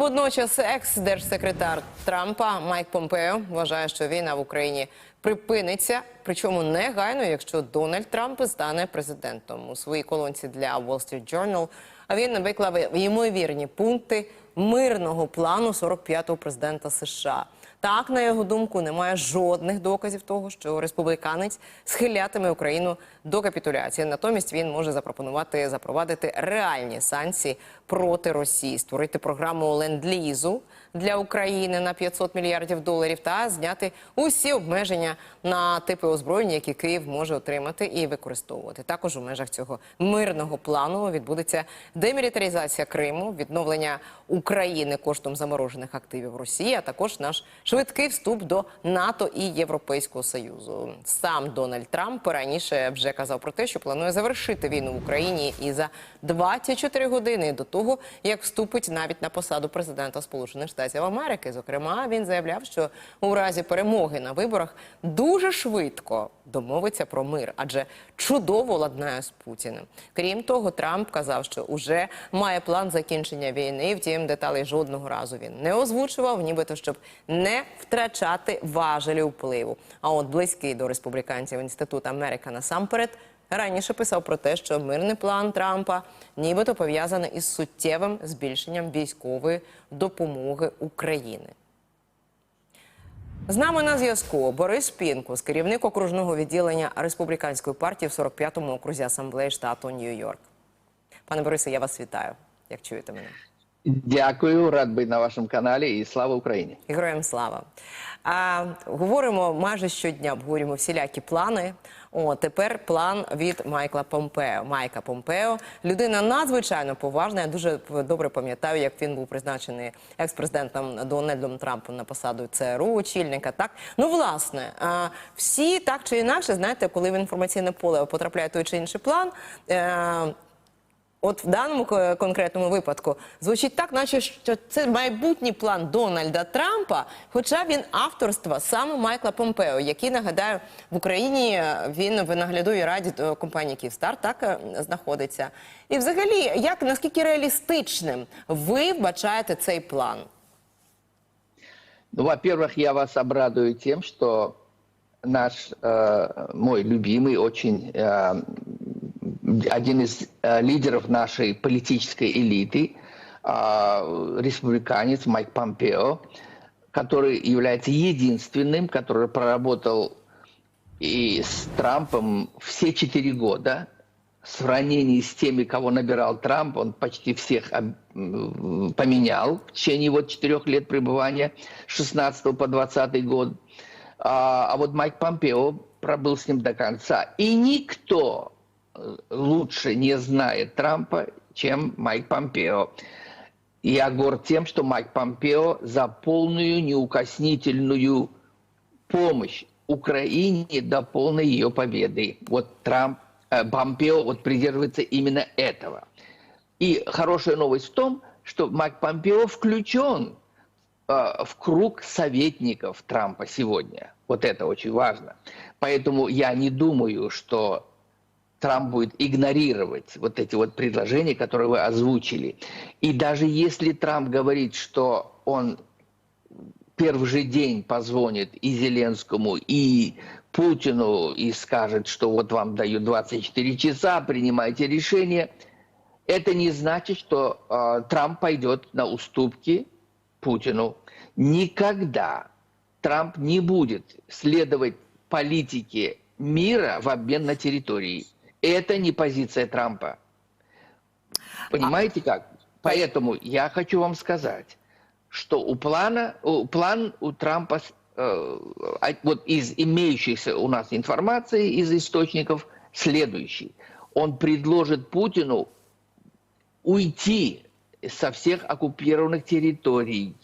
Водночас, екс-держсекретар Трампа Майк Помпео вважає, що війна в Україні припиниться, причому негайно, якщо Дональд Трамп стане президентом. У своїй колонці для Wall Street Journal він виклав ймовірні пункти мирного плану 45-го президента США. Так, на його думку, немає жодних доказів того, що республіканець схилятиме Україну до капітуляції. Натомість він може запропонувати запровадити реальні санкції проти Росії, створити програму ленд-лізу для України на 500 мільярдів доларів та зняти усі обмеження на типи озброєння, які Київ може отримати і використовувати. Також у межах цього мирного плану відбудеться демілітаризація Криму, відновлення України коштом заморожених активів Росії, а також наш швидкий вступ до НАТО і Європейського союзу. Сам Дональд Трамп раніше вже казав про те, що планує завершити війну в Україні і за 24 години до того, як вступить навіть на посаду президента Сполучених Штатів Америки. Зокрема, він заявляв, що у разі перемоги на виборах дуже швидко домовиться про мир, адже чудово ладнає з Путіним. Крім того, Трамп казав, що уже має план закінчення війни. Втім, деталей жодного разу він не озвучував, нібито щоб не втрачати важелі впливу. А от близький до республіканців інститут Америка насамперед раніше писав про те, що мирний план Трампа нібито пов'язаний із суттєвим збільшенням військової допомоги України. З нами на зв'язку Борис Пінкус, керівник окружного відділення республіканської партії в 45-му окрузі асамблеї штату Нью-Йорк. Пане Борисе, я вас вітаю. Як чуєте мене? Дякую, рад бути на вашому каналі і слава Україні. Героям слава. А, говоримо майже щодня, обговорюємо всілякі плани. О, тепер план від Майкла Помпео. Майка Помпео. Людина надзвичайно поважна. Я дуже добре пам'ятаю, як він був призначений екс-президентом Дональдом Трампом на посаду ЦРУ, очільника. Так, ну власне, всі так чи інакше, знаєте, коли в інформаційне поле потрапляє той чи інший план. Е, От в даному к- конкретному випадку звучить так, наче що це майбутній план Дональда Трампа, хоча він авторства саме Майкла Помпео, який нагадаю в Україні е, він в наглядовій раді е, компанії Київстар так е, знаходиться. І взагалі, як наскільки реалістичним ви вбачаєте цей план? Ну, во-первых, я вас обрадую тем, что наш, э, мой любимый, очень э, один из э, лидеров нашей политической элиты, э, республиканец Майк Помпео, который является единственным, который проработал и с Трампом все четыре года. В сравнении с теми, кого набирал Трамп, он почти всех поменял в течение вот четырех лет пребывания с 16 по 20 год. А, а вот Майк Помпео пробыл с ним до конца. И никто лучше не знает Трампа, чем Майк Помпео. Я горд тем, что Майк Помпео за полную неукоснительную помощь Украине до полной ее победы. Вот Трамп, э, Помпео вот придерживается именно этого. И хорошая новость в том, что Майк Помпео включен э, в круг советников Трампа сегодня. Вот это очень важно. Поэтому я не думаю, что Трамп будет игнорировать вот эти вот предложения, которые вы озвучили. И даже если Трамп говорит, что он первый же день позвонит и Зеленскому, и Путину, и скажет, что вот вам дают 24 часа, принимайте решение, это не значит, что э, Трамп пойдет на уступки Путину. Никогда Трамп не будет следовать политике мира в обмен на территории. Это не позиция Трампа. Понимаете как? Поэтому я хочу вам сказать, что у плана, у, план у Трампа, э, а- вот из имеющихся у нас информации, из источников, следующий. Он предложит Путину уйти со всех оккупированных территорий.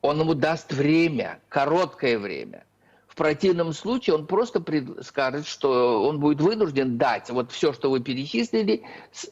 Он ему даст время, короткое время. В противном случае он просто скажет, что он будет вынужден дать вот все, что вы перечислили,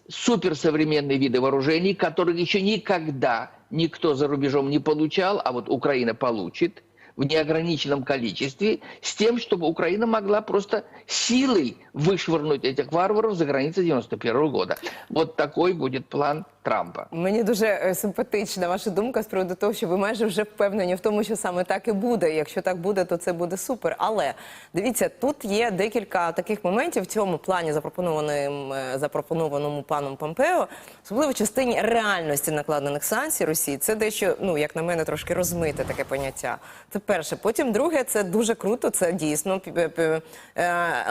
суперсовременные виды вооружений, которых еще никогда никто за рубежом не получал, а вот Украина получит в неограниченном количестве, с тем, чтобы Украина могла просто силой вышвырнуть этих варваров за границы 91 года. Вот такой будет план Трампа. Мені дуже е, симпатична ваша думка з приводу того, що ви майже вже впевнені в тому, що саме так і буде. Якщо так буде, то це буде супер. Але дивіться, тут є декілька таких моментів в цьому плані, запропонованим е, запропонованому паном Помпео, особливо в частині реальності накладених санкцій Росії. Це дещо, ну як на мене, трошки розмите таке поняття. Це перше. Потім друге, це дуже круто. Це дійсно е,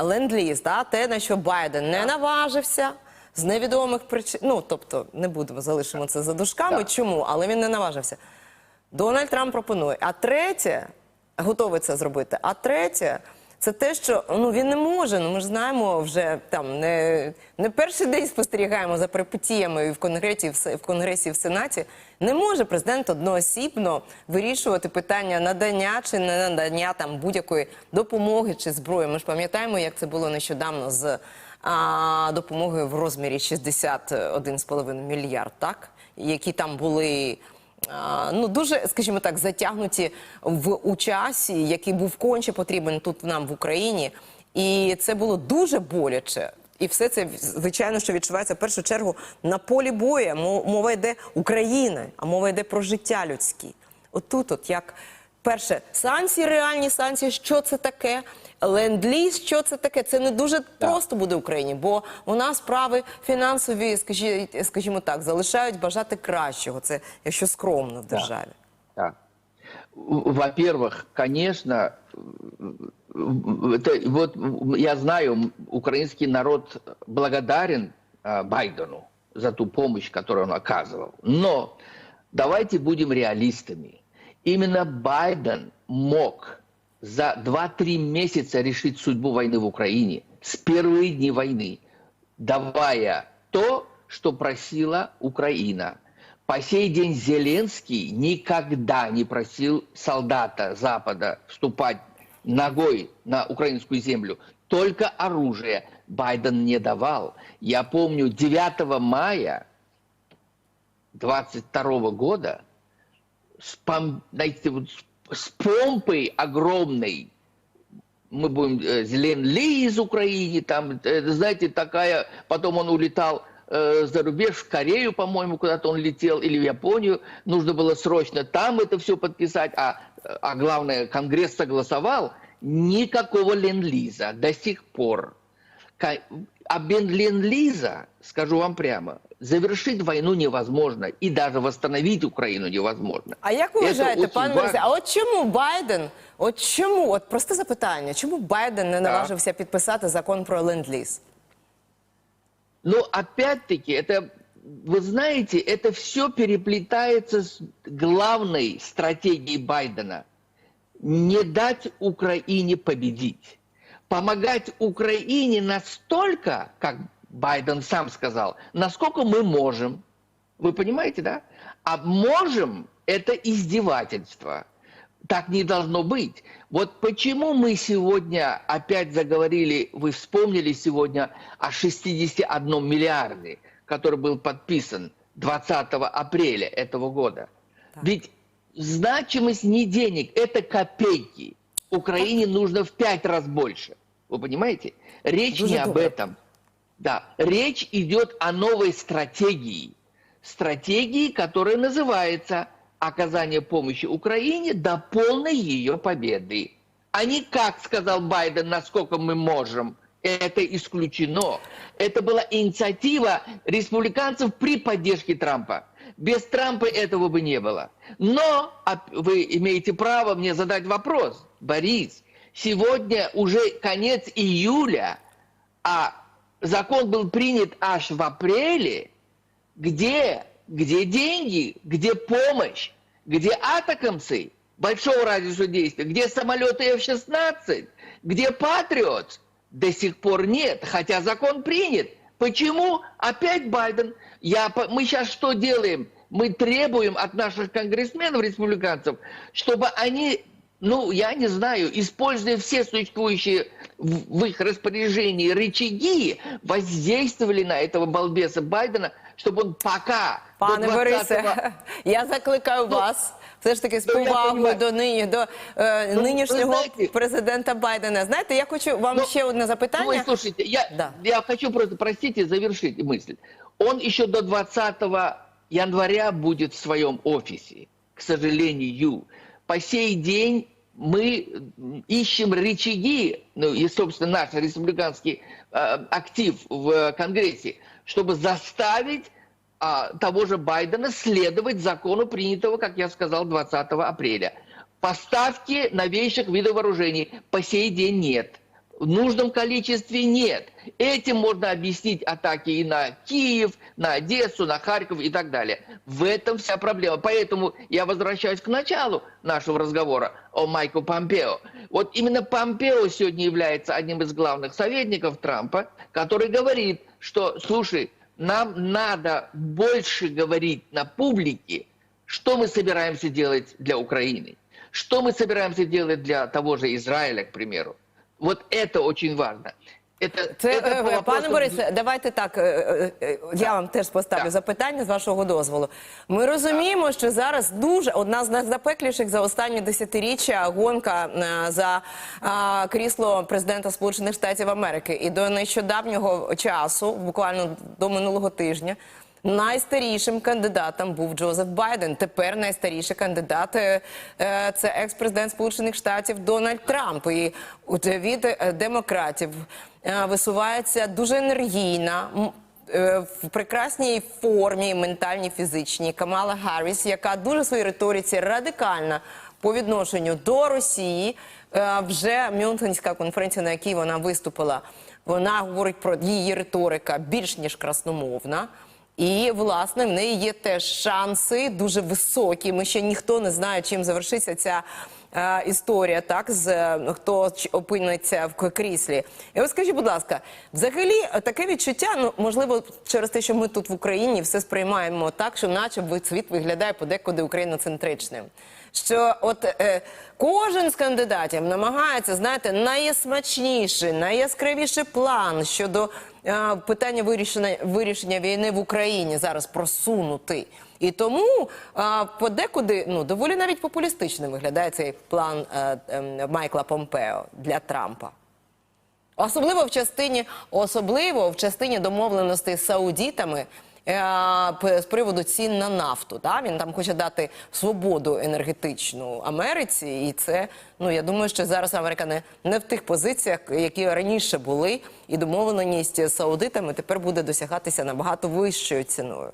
ленд-ліз, да? те на що Байден не наважився. З невідомих причин, ну тобто не будемо залишимо це за дужками. Так. Чому? Але він не наважився. Дональд Трамп пропонує. А третє, готовий це зробити. А третє, це те, що ну він не може. Ну ми ж знаємо вже там не, не перший день спостерігаємо за перипетіями в конгресі, в, в конгресі, в сенаті. Не може президент одноосібно вирішувати питання надання чи не надання там будь-якої допомоги чи зброї. Ми ж пам'ятаємо, як це було нещодавно з а, допомогою в розмірі 61,5 мільярд, так які там були. Ну, дуже, скажімо так, затягнуті в у часі, який був конче потрібен тут нам в Україні, і це було дуже боляче. І все це звичайно, що відчувається в першу чергу на полі бою. Мо- Мова йде Україна, а мова йде про життя людське. Отут, от як перше, санкції, реальні санкції, що це таке? Ленд-ліз, що це таке? Це не дуже просто буде Україні, бо у нас справи фінансові, скажі- скажімо так, залишають бажати кращого. Це якщо скромно в державі. Да. В- Во-первых, конечно, это, вот я знаю, м, украинский народ благодарен а, Байдену за ту помощь, которую он оказывал. Но давайте будем реалистами. Именно Байден мог за 2-3 месяца решить судьбу войны в Украине с первых дней войны, давая то, что просила Украина. По сей день Зеленский никогда не просил солдата Запада вступать ногой на украинскую землю. Только оружие Байден не давал. Я помню, 9 мая 22 года с, пом- знаете, вот с- помпой огромной. Мы будем э, Зеленли из Украины, там, э, знаете, такая, потом он улетал э, за рубеж, в Корею, по-моему, куда-то он летел, или в Японию, нужно было срочно там это все подписать, а, а главное, Конгресс согласовал, никакого ленд-лиза до сих пор. Ка- А без ленд-лиза, скажу вам прямо, завершить войну невозможно, и даже восстановить Украину невозможно. А як ви Это вважаєте, очень пане важно. Борисе, а от чому Байден, от чому, от просте запитання, чому Байден не наважився підписати закон про ленд-ліз? Но опять-таки, это, вы знаете, это все переплетается с главной стратегией Байдена. Не дать Украине победить. Помогать Украине настолько, как Байден сам сказал, насколько мы можем. Вы понимаете, да? А можем – это издевательство. Так не должно быть. Вот почему мы сегодня опять заговорили, вы вспомнили сегодня о 61 миллиарде, который был подписан 20 апреля этого года. Ведь значимость не денег, это копейки. Украине нужно в пять раз больше. Вы понимаете? Речь Дуже не об этом. Да, речь идет о новой стратегии. Стратегии, которая называется оказание помощи Украине до полной ее победы. А не как сказал Байден, насколько мы можем. Это исключено. Это была инициатива республиканцев при поддержке Трампа. Без Трампа этого бы не было. Но а, вы имеете право мне задать вопрос, Борис. Сегодня уже конец июля, а закон был принят аж в апреле. Где, где деньги, где помощь, где атакамсы большого радиуса действия, где самолеты F-16, где Патриот? До сих пор нет, хотя закон принят. Почему опять Байден? Я, мы сейчас что делаем? Мы требуем от наших конгрессменов, республиканцев, чтобы они, ну, я не знаю, используя все существующие в, в их распоряжении рычаги, воздействовали на этого балбеса Байдена, чтобы он пока Пане до 20 Борисе, я закликаю вас все ж таки з ну, я повагою понімаю. до нині до е, Ну, нинішнього ви знаєте- президента Байдена. Знаєте, я хочу вам Ну, ще одне Ну, запитання. вы слушайте, я, Да. я хочу просто, простите, завершить мысль. Он еще до 20 января будет в своем офисе, к сожалению. По сей день мы ищем рычаги, ну и, собственно, наш республиканский э, актив в Конгрессе, чтобы заставить а, того же Байдена следовать закону, принятого, как я сказал, 20 апреля. Поставки новейших видов вооружений по сей день нет. В нужном количестве нет. Этим можно объяснить атаки и на Киев, на Одессу, на Харьков и так далее. В этом вся проблема. Поэтому я возвращаюсь к началу нашего разговора о Майку Помпео. Вот именно Помпео сегодня является одним из главных советников Трампа, который говорит, что, слушай, нам надо больше говорить на публике, что мы собираемся делать для Украины, что мы собираемся делать для того же Израиля, к примеру. Вот это очень важно. Это, Це это е, по пане вопросу- Борисе, давайте так. е, е, е, Я вам теж поставлю Так. запитання з вашого дозволу. Ми розуміємо, що зараз дуже одна з найзапекліших за останні десятиріччя гонка е, за а, крісло президента Сполучених Штатів Америки. І до нещодавнього часу, буквально до минулого тижня. Найстарішим кандидатом був Джозеф Байден. Тепер найстаріший кандидат е, е, це екс-президент Сполучених Штатів Дональд Трамп. І від е, демократів висувається дуже енергійна. В прекрасній формі, ментальній, фізичній Камала Гарріс, яка дуже в своїй риториці радикальна по відношенню до Росії. Вже Мюнхенська конференція, на якій вона виступила, вона говорить про її риторика більш ніж красномовна. І власне в неї є теж шанси дуже високі. Ми ще ніхто не знає, чим завершиться ця е, історія, так з е, хто опиниться в кріслі. І от скажіть, будь ласка, взагалі е, таке відчуття, ну можливо, через те, що ми тут в Україні все сприймаємо так, що наче світ виглядає подекуди україноцентричним. Що от е, кожен з кандидатів намагається знаєте найсмачніший, найяскравіший план щодо питання вирішення вирішення війни в Україні зараз просунути. І тому а, подекуди ну доволі навіть популістичним виглядає цей план а, а, Майкла Помпео для Трампа. Особливо в частині, особливо в частині домовленостей з саудітами е, з приводу цін на нафту. Да? Він там хоче дати свободу енергетичну Америці, і це ну я думаю, що зараз Америка не, не в тих позиціях, які раніше були, і домовленість з саудитами тепер буде досягатися набагато вищою ціною.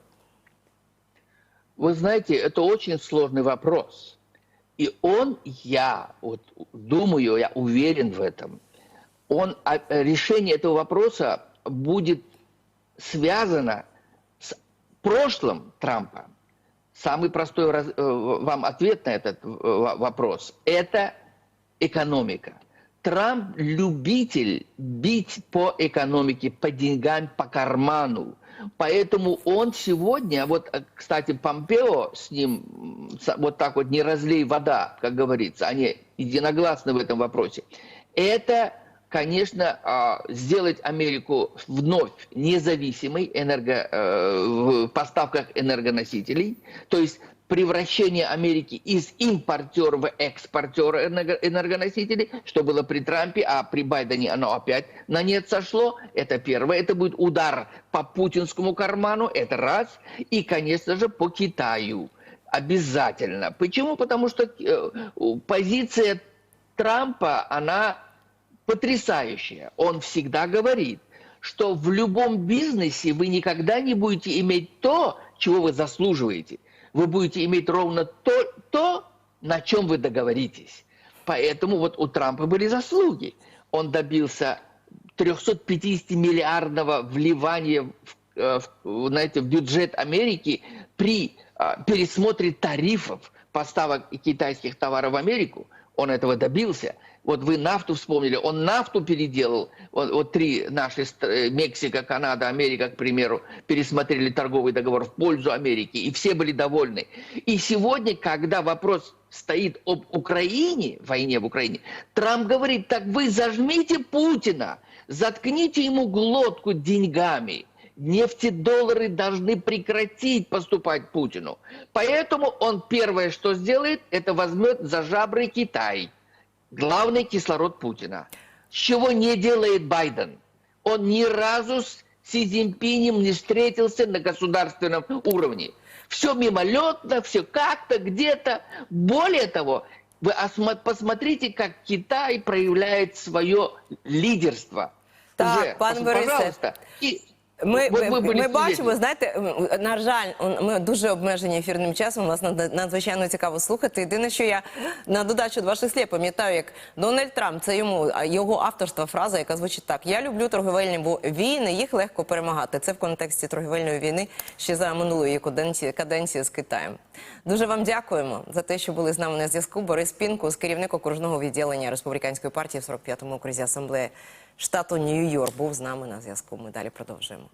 Вы знаете, это очень сложный вопрос. И он, я вот думаю, я уверен в этом, он, а, решение этого вопроса будет связано с прошлым Трампа. Самый простой раз- э, вам ответ на этот э, во- вопрос – это экономика. Трамп любитель бить по экономике, по деньгам, по карману. Поэтому он сегодня, вот, э, кстати, Помпео с ним вот так вот не разлей вода, как говорится, они единогласны в этом вопросе. Это, конечно, а, сделать Америку вновь независимой энерго, э, в поставках энергоносителей, то есть превращение Америки из импортера в экспортера энерго- энергоносителей, что было при Трампе, а при Байдене оно опять на нет сошло. Это первое. Это будет удар по путинскому карману, это раз. И, конечно же, по Китаю. Обязательно. Почему? Потому что э, позиция Трампа, она потрясающая. Он всегда говорит, что в любом бизнесе вы никогда не будете иметь то, чего вы заслуживаете. Вы будете иметь ровно то, то на чем вы договоритесь. Поэтому вот у Трампа были заслуги. Он добился 350 миллиардного вливания в, э, в, знаете, в бюджет Америки при а, пересмотре тарифов поставок китайских товаров в Америку. Он этого добился. Вот вы нафту вспомнили, он нафту переделал. Вот, вот три наши, э, Мексика, Канада, Америка, к примеру, пересмотрели торговый договор в пользу Америки, и все были довольны. И сегодня, когда вопрос стоит об Украине, войне в Украине, Трамп говорит, так вы зажмите Путина, заткните ему глотку деньгами. Нефтедоллары должны прекратить поступать Путину. Поэтому он первое, что сделает, это возьмет за жабры Китай. Главный кислород Путина. Чего не делает Байден. Он ни разу с Си Цзиньпинем не встретился на государственном уровне. Все мимолетно, все как-то, где-то. Более того, вы посмотрите, как Китай проявляет свое лидерство. Так, Уже, пан Борисе, пожалуйста. И Ми, вы- ми, вы были ми бачимо, свидетелями. знаєте, м, на жаль, ми дуже обмежені ефірним часом. Вас над- надзвичайно цікаво слухати. Єдине, що я на додачу до ваших слів пам'ятаю, як Дональд Трамп, це йому а, його авторства фраза, яка звучить так: Я люблю торговельні бо війни, їх легко перемагати. Це в контексті торговельної війни ще за минулої каденції, каденції з Китаєм. Дуже вам дякуємо за те, що були з нами на зв'язку. Борис Пінкус, керівник окружного відділення республіканської партії в 45-му окрузі асамблеї Штату Нью-Йорк, був з нами на зв'язку. Ми далі продовжуємо.